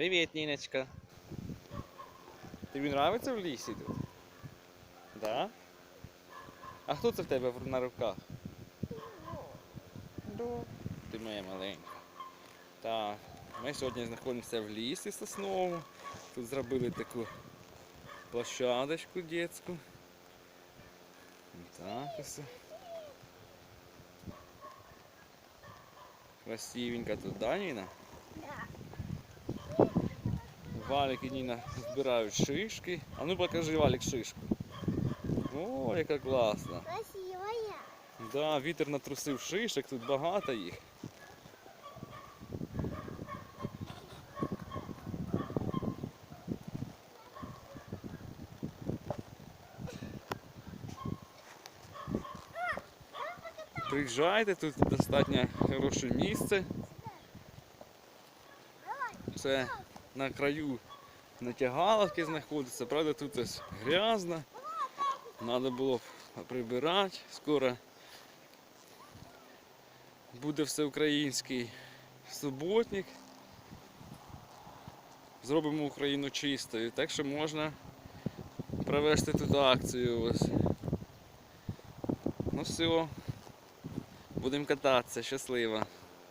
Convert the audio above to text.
Привіт, Ніночка. Тобі подобається в лісі тут? Да? А хто це в тебе на руках? Ду. Ти моя маленька. Так, ми сьогодні знаходимося в лісі сосновому. Тут зробили таку площадочку дитячу. Так ось. Красивенько тут, да, Ніна? Валик і Ніна збирають шишки. А ну покажи Валик шишку. О, яка класна. Красивая. Да, вітер натрусив шишок, тут багато їх. Приїжджайте, тут достатньо хороше місце. Це на краю натягалки знаходиться, правда тут ось грязно. Треба було б прибирати. Скоро буде всеукраїнський суботник. Зробимо Україну чистою, так що можна провести тут акцію. Ось. Ну все. Будемо кататися, щасливо.